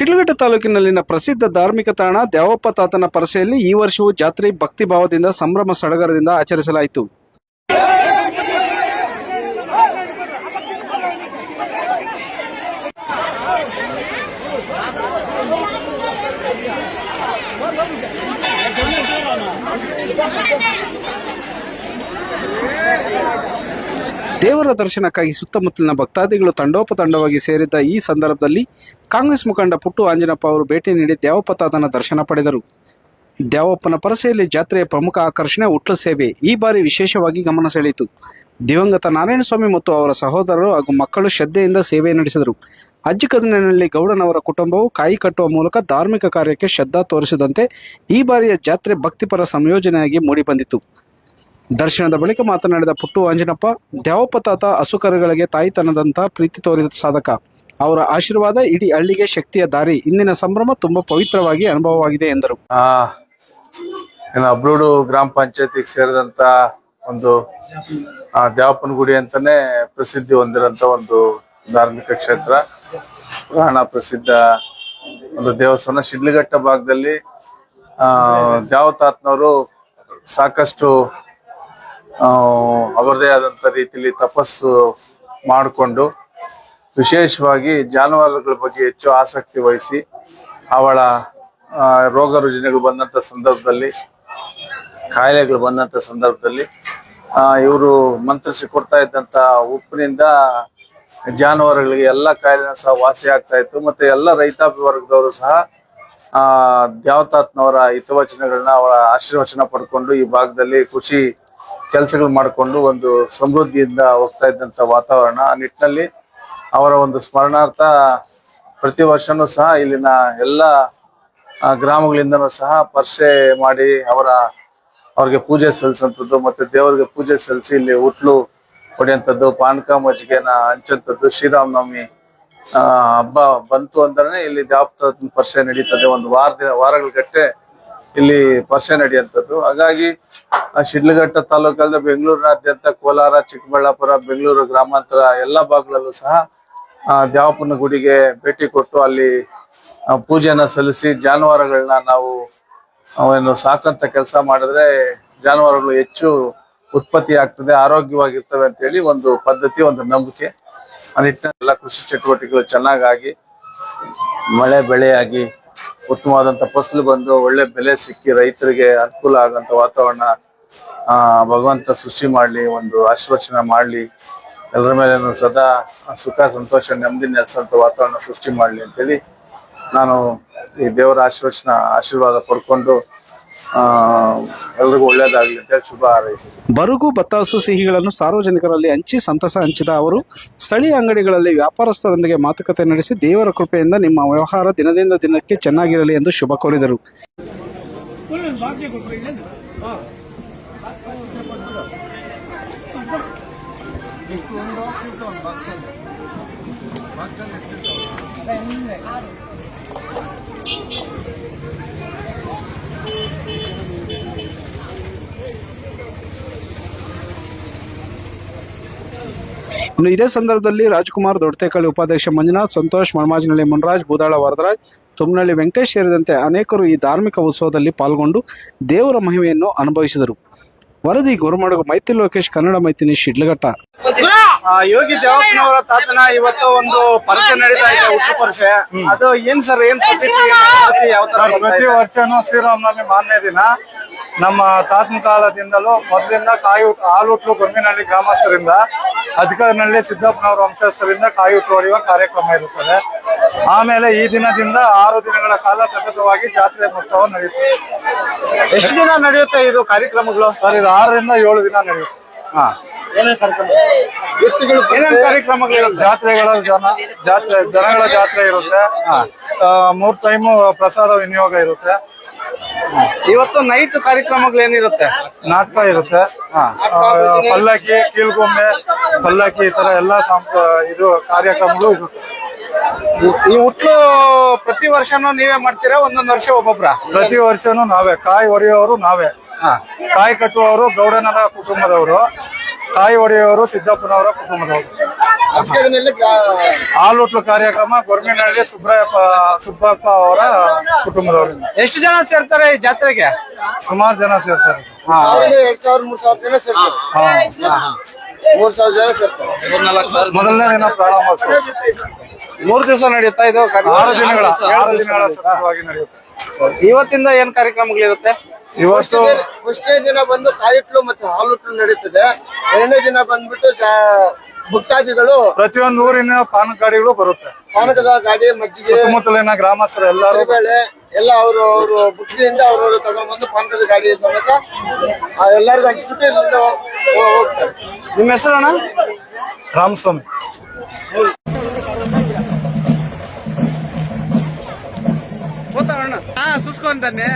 ಶಿಡ್ಲಘಟ್ಟ ತಾಲೂಕಿನಲ್ಲಿನ ಪ್ರಸಿದ್ಧ ಧಾರ್ಮಿಕ ತಾಣ ದ್ಯಾವಪ್ಪ ತಾತನ ಪರಸೆಯಲ್ಲಿ ಈ ವರ್ಷವೂ ಜಾತ್ರೆ ಭಕ್ತಿ ಭಾವದಿಂದ ಸಂಭ್ರಮ ಸಡಗರದಿಂದ ಆಚರಿಸಲಾಯಿತು. ದೇವರ ದರ್ಶನಕ್ಕಾಗಿ ಸುತ್ತಮುತ್ತಲಿನ ಭಕ್ತಾದಿಗಳು ತಂಡೋಪತಂಡವಾಗಿ ಸೇರಿದ್ದ ಈ ಸಂದರ್ಭದಲ್ಲಿ ಕಾಂಗ್ರೆಸ್ ಮುಖಂಡ ಪುಟ್ಟು ಆಂಜನಪ್ಪ ಅವರು ಭೇಟಿ ನೀಡಿ ದೇವಪ್ಪತಾದನ ದರ್ಶನ ಪಡೆದರು. ದೇವಪ್ಪನ ಪರಸೆಯಲ್ಲಿ ಜಾತ್ರೆಯ ಪ್ರಮುಖ ಆಕರ್ಷಣೆ ಉಟ್ಲು ಸೇವೆ. ಈ ಬಾರಿ ವಿಶೇಷವಾಗಿ ಗಮನ ಸೆಳೆಯಿತು. ದಿವಂಗತ ನಾರಾಯಣಸ್ವಾಮಿ ಮತ್ತು ಅವರ ಸಹೋದರರು ಹಾಗೂ ಮಕ್ಕಳು ಶ್ರದ್ಧೆಯಿಂದ ಸೇವೆ ನಡೆಸಿದರು. ಅಜ್ಜಿಕದನಲ್ಲಿ ಗೌಡನವರ ಕುಟುಂಬವು ಕಾಯಿ ಕಟ್ಟುವ ಮೂಲಕ ಧಾರ್ಮಿಕ ಕಾರ್ಯಕ್ಕೆ ಶ್ರದ್ಧಾ ತೋರಿಸಿದಂತೆ ಈ ಬಾರಿಯ ಜಾತ್ರೆ ಭಕ್ತಿಪರ ಸಂಯೋಜನೆಯಾಗಿ ಮೂಡಿಬಂದಿತು. ದರ್ಶನದ ಬಳಿಕ ಮಾತನಾಡಿದ ಪುಟ್ಟು ಅಂಜನಪ್ಪ ದೇವಪತಾತ ತಾತ ಹಸುಕರುಗಳಿಗೆ ತಾಯಿತನದಂತ ಪ್ರೀತಿ ತೋರಿದ ಸಾಧಕ. ಅವರ ಆಶೀರ್ವಾದ ಇಡೀ ಹಳ್ಳಿಗೆ ಶಕ್ತಿಯ ದಾರಿ. ಇಂದಿನ ಸಂಭ್ರಮ ತುಂಬಾ ಪವಿತ್ರವಾಗಿ ಅನುಭವವಾಗಿದೆ ಎಂದರು. ಅಬ್ರೂಡು ಗ್ರಾಮ ಪಂಚಾಯತಿಗೆ ಸೇರಿದಂತ ಒಂದು, ಆ, ದ್ಯಾವಪ್ಪನ ಗುಡಿ ಅಂತಾನೆ ಪ್ರಸಿದ್ಧಿ ಹೊಂದಿರಂತ ಒಂದು ಧಾರ್ಮಿಕ ಕ್ಷೇತ್ರ. ಪುರಾಣ ಪ್ರಸಿದ್ಧ ಒಂದು ದೇವಸ್ಥಾನ ಶಿಡ್ಲಘಟ್ಟ ಭಾಗದಲ್ಲಿ, ಆ ದ್ಯಾವತಾತ್ನವರು ಸಾಕಷ್ಟು ಅವರದೇ ಆದಂತ ರೀತಿಯಲ್ಲಿ ತಪಸ್ಸು ಮಾಡಿಕೊಂಡು ವಿಶೇಷವಾಗಿ ಜಾನುವಾರುಗಳ ಬಗ್ಗೆ ಹೆಚ್ಚು ಆಸಕ್ತಿ ವಹಿಸಿ ಅವಳ ರೋಗ ರುಜಿನಗಳು ಬಂದಂತ ಸಂದರ್ಭದಲ್ಲಿ, ಕಾಯಿಲೆಗಳು ಬಂದಂತ ಸಂದರ್ಭದಲ್ಲಿ ಇವರು ಮಂತ್ರಿಸಿ ಕೊಡ್ತಾ ಇದ್ದಂತ ಉಪ್ಪಿನಿಂದ ಜಾನುವಾರುಗಳಿಗೆ ಎಲ್ಲ ಕಾಯಿಲೆನ ಸಹ ವಾಸಿ ಆಗ್ತಾ ಇತ್ತು. ಮತ್ತೆ ಎಲ್ಲ ರೈತಾಪಿ ವರ್ಗದವರು ಸಹ, ಆ, ದ್ಯಾವತಾತ್ನವರ ಹಿತವಚನಗಳನ್ನ ಅವರ ಆಶೀರ್ವಚನ ಪಡ್ಕೊಂಡು ಈ ಭಾಗದಲ್ಲಿ ಕೃಷಿ ಕೆಲಸಗಳು ಮಾಡಿಕೊಂಡು ಒಂದು ಸಮೃದ್ಧಿಯಿಂದ ಹೋಗ್ತಾ ಇದ್ದಂತ ವಾತಾವರಣ ಆ ನಿಟ್ಟಿನಲ್ಲಿ ಅವರ ಒಂದು ಸ್ಮರಣಾರ್ಥ ಪ್ರತಿ ವರ್ಷನೂ ಸಹ ಇಲ್ಲಿನ ಎಲ್ಲ ಗ್ರಾಮಗಳಿಂದ ಸಹ ಪರ್ಸೆ ಮಾಡಿ ಅವರ, ಅವ್ರಿಗೆ ಪೂಜೆ ಸಲ್ಲಿಸಂಥದ್ದು ಮತ್ತೆ ದೇವರಿಗೆ ಪೂಜೆ ಸಲ್ಲಿಸಿ ಇಲ್ಲಿ ಉಟ್ಲು ಹೊಡೆಯಂಥದ್ದು ಪಾನಕ ಮಜ್ಜಿಗೆನ ಹಂಚಂಥದ್ದು ಶ್ರೀರಾಮನವಮಿ ಹಬ್ಬ ಬಂತು ಅಂದ್ರೆ ಇಲ್ಲಿ ದಾಪ್ತ ಪರಿಷೆ ನಡೀತದೆ. ಒಂದು ವಾರ ದಿನ ವಾರಗಳ ಗಟ್ಟೆ ಇಲ್ಲಿ ಪರ್ಷೆ ನಡೆಯುವಂಥದ್ದು. ಹಾಗಾಗಿ ಶಿಡ್ಲಘಟ್ಟ ತಾಲೂಕಲ್ಲದೆ ಬೆಂಗಳೂರಿನಾದ್ಯಂತ ಕೋಲಾರ, ಚಿಕ್ಕಬಳ್ಳಾಪುರ, ಬೆಂಗಳೂರು ಗ್ರಾಮಾಂತರ ಎಲ್ಲ ಭಾಗಗಳಲ್ಲೂ ಸಹ ದೇವಪ್ಪನ ಗುಡಿಗೆ ಭೇಟಿ ಕೊಟ್ಟು ಅಲ್ಲಿ ಪೂಜೆನ ಸಲ್ಲಿಸಿ ಜಾನುವಾರುಗಳನ್ನ ನಾವು ಅವೇನು ಸಾಕಂತ ಕೆಲಸ ಮಾಡಿದ್ರೆ ಜಾನುವಾರುಗಳು ಹೆಚ್ಚು ಉತ್ಪತ್ತಿ ಆಗ್ತದೆ, ಆರೋಗ್ಯವಾಗಿರ್ತವೆ ಅಂತ ಹೇಳಿ ಒಂದು ಪದ್ಧತಿ, ಒಂದು ನಂಬಿಕೆ. ಆ ನಿಟ್ಟಿನಲ್ಲಿ ಎಲ್ಲ ಕೃಷಿ ಚಟುವಟಿಕೆಗಳು ಚೆನ್ನಾಗಾಗಿ ಮಳೆ ಬೆಳೆಯಾಗಿ ಉತ್ತಮವಾದಂತ ಫಸಲು ಬಂದು ಒಳ್ಳೆ ಬೆಲೆ ಸಿಕ್ಕಿ ರೈತರಿಗೆ ಅನುಕೂಲ ಆಗಂತ ವಾತಾವರಣ ಭಗವಂತ ಸೃಷ್ಟಿ ಮಾಡ್ಲಿ, ಒಂದು ಆಶೀರ್ವಚನ ಮಾಡ್ಲಿ ಎಲ್ಲರ ಮೇಲೆ ಸದಾ ಸುಖ, ಸಂತೋಷ, ನೆಮ್ಮದಿ ನೆಲೆಸುವಂತ ವಾತಾವರಣ ಸೃಷ್ಟಿ ಮಾಡ್ಲಿ ಅಂತೇಳಿ ನಾನು ಈ ದೇವರ ಆಶೀರ್ವಚನ ಆಶೀರ್ವಾದ ಪಡ್ಕೊಂಡು ಎಲ್ರಿಗೂ ಒಳ್ಳೇದಾಗಲಿ ಅಂತೇಳಿ ಶುಭ ಹಾರೈಸಿದೆ ಬರುಗು ಬತ್ತಾಸು ಸಿಹಿಗಳನ್ನು ಸಾರ್ವಜನಿಕರಲ್ಲಿ ಹಂಚಿ ಸಂತಸ ಹಂಚಿದ ಅವರು ಸ್ಥಳೀಯ ಅಂಗಡಿಗಳಲ್ಲಿ ವ್ಯಾಪಾರಸ್ಥರೊಂದಿಗೆ ಮಾತುಕತೆ ನಡೆಸಿ ದೇವರ ಕೃಪೆಯಿಂದ ನಿಮ್ಮ ವ್ಯವಹಾರ ದಿನದಿಂದ ದಿನಕ್ಕೆ ಚೆನ್ನಾಗಿರಲಿ ಎಂದು ಶುಭ ಕೋರಿದರು. ಇನ್ನು ಇದೇ ಸಂದರ್ಭದಲ್ಲಿ ರಾಜ್ಕುಮಾರ್ ದೊಡ್ಡತೇಕಳ್ಳಿ ಉಪಾಧ್ಯಕ್ಷ ಮಂಜುನಾಥ್ ಸಂತೋಷ್ ಮಣಮಾಜಿನಹಳ್ಳಿ ಮುನರಾಜ್ ಬೂದಾಳ ವರದರಾಜ್ ತುಮ್ನಳ್ಳಿ ವೆಂಕಟೇಶ್ ಸೇರಿದಂತೆ ಅನೇಕರು ಈ ಧಾರ್ಮಿಕ ಉತ್ಸವದಲ್ಲಿ ಪಾಲ್ಗೊಂಡು ದೇವರ ಮಹಿಮೆಯನ್ನು ಅನುಭವಿಸಿದರು. ವರದಿ ಗುರುಮಡಗು ಮೈತ್ರಿ ಲೋಕೇಶ್ ಕನ್ನಡ ಮೈತ್ರಿ ಶಿಡ್ಲಘಟ್ಟ. ಆ, ಯೋಗಿ ದೇವಪ್ಪನವರ ತಾತನ ಇವತ್ತು ಒಂದು ಪರಿಚಯ ನಡೀತಾ ಇದೆ ಹುಟ್ಟು ಪರಿಚಯ ಅದು ಏನ್ ಸರ್ ಏನ್ ಯಾವ ತರ ಪ್ರತಿ? ವರ್ಷನೂ ಶ್ರೀರಾಮ್ನಲ್ಲಿ ಮಾರನೇ ದಿನ. ನಮ್ಮ ತಾತ್ಮ ಕಾಲದಿಂದಲೂ ಮೊದಲಿಂದ ಕಾಯಿ ಉಟ್- ಹಾಲು ಹುಟ್ಲು ಗ್ರಾಮಸ್ಥರಿಂದ ಅಧಿಕಾರಿನಲ್ಲಿ ಸಿದ್ದಪ್ಪನವರ ವಂಶಸ್ಥರಿಂದ ಕಾಯಿ ಹುಟ್ಟು ಹೊಡೆಯುವ ಕಾರ್ಯಕ್ರಮ ಇರುತ್ತದೆ. ಆಮೇಲೆ ಈ ದಿನದಿಂದ ಆರು ದಿನಗಳ ಕಾಲ ಸತತವಾಗಿ ಜಾತ್ರೆ ಮಹೋತ್ಸವ ನಡೆಯುತ್ತೆ ಎಷ್ಟು ದಿನ ನಡೆಯುತ್ತೆ ಇದು ಕಾರ್ಯಕ್ರಮಗಳು? ಸರ್ ಇದು ಆರರಿಂದ ಏಳು ದಿನ ನಡೆಯುತ್ತೆ. ಹಾ. ಕಾರ್ಯಕ್ರಮಗಳು ಜಾತ್ರೆಗಳ ಜನ ಜಾತ್ರೆ ಜನಗಳ ಜಾತ್ರೆ ಇರುತ್ತೆ. ಮೂರ್ ಟೈಮು ಪ್ರಸಾದ ವಿನಿಯೋಗ ಇರುತ್ತೆ. ಇವತ್ತು ನೈಟ್ ಕಾರ್ಯಕ್ರಮಗಳು ಏನಿರುತ್ತೆ ನಾಟಕ ಇರುತ್ತೆ ಪಲ್ಲಕ್ಕಿ ಕೀಲ್ಗೊಂಬೆ ಪಲ್ಲಕ್ಕಿ ಈ ತರ ಎಲ್ಲಾ ಇದು ಕಾರ್ಯಕ್ರಮಗಳು ಇರುತ್ತೆ. ಈ ಹುಟ್ಟು ಪ್ರತಿ ವರ್ಷನೂ ನೀವೇ ಮಾಡ್ತೀರಾ? ಒಂದೊಂದು ವರ್ಷ ಒಬ್ಬೊಬ್ರ? ಪ್ರತಿ ವರ್ಷನೂ ನಾವೇ. ಕಾಯಿ ಹೊಡೆಯೋರು ನಾವೇ. ಕಾಯಿ ಕಟ್ಟುವವರು ಗೌಡನರ ಕುಟುಂಬದವರು. ಕಾಯಿ ಹೊಡೆಯೋರು ಸಿದ್ದಪ್ಪನವರ ಕುಟುಂಬದವರು. ಹಾಲುಟ್ಲು ಕಾರ್ಯಕ್ರಮ ಗೊರ್ಮಿನಹಳ್ಳಿ ಸುಬ್ರಾಯಪ್ಪ ಸುಬ್ಬಪ್ಪ ಅವರ ಕುಟುಂಬದವರಿಂದ. ಎಷ್ಟು ಜನ ಸೇರ್ತಾರೆ ಈ ಜಾತ್ರೆಗೆ? ಸುಮಾರು ಜನ ಸೇರ್ತಾರೆ. ಎರಡ್ ಸಾವಿರ ಮೂರ್ ಸಾವಿರ ಜನ ಸೇರ್ತಾರೆ. ಮೂರ್ ಸಾವಿರ ಜನ ಸೇರ್ತಾರೆ. ಮೊದಲನೇ ದಿನ ಪ್ರಾರಂಭ ಮೂರ್ ದಿವಸ ನಡೆಯುತ್ತಾ ಇದು? ಆರು ದಿನಗಳ ಆರು ದಿನಗಳ ಸತತವಾಗಿ ನಡೆಯುತ್ತೆ. ಇವತ್ತಿಂದ ಏನ್ ಕಾರ್ಯಕ್ರಮಗಳಿರುತ್ತೆ? ಇವತ್ತು ಫಸ್ಟ್ನೇ ದಿನ ಬಂದು ಕಾಯಿಟ್ಲು ಮತ್ತೆ ಹಾಲುಟ್ಲು ನಡೀತದೆ ಎರಡನೇ ದಿನ ಬಂದ್ಬಿಟ್ಟು ಭಕ್ತಾದಿಗಳು ಪ್ರತಿಯೊಂದು ಊರಿನ ಪಾನಕ ಗಾಡಿಗಳು ಬರುತ್ತೆ ಪಾನಕದ ಗಾಡಿ ಮಜ್ಜಿಗೆ ಸುತ್ತಮುತ್ತಲಿನ ಗ್ರಾಮಸ್ಥರು ಎಲ್ಲರೂ ಬೇಳೆ ಎಲ್ಲ ಅವರು ಅವರು ಬುಕ್ಕಿಯಿಂದ ಅವರು ತಗೊಂಡ್ಬಂದು ಪಾನಕದ ಗಾಡಿ ಸಮೇತ ಆ ಎಲ್ಲರಿಗೂ ಹಂಚಿಬಿಟ್ಟು ಇಲ್ಲಿಂದ ಹೋಗ್- ಹೋಗ್- ಹೋಗ್ತಾರೆ ನಿಮ್ಮ ಹೆಸರು ಅಣ್ಣ ರಾಮಸ್ವಾಮಿ ಹಾ ಸುಸ್ಕೊಂತಾನೆ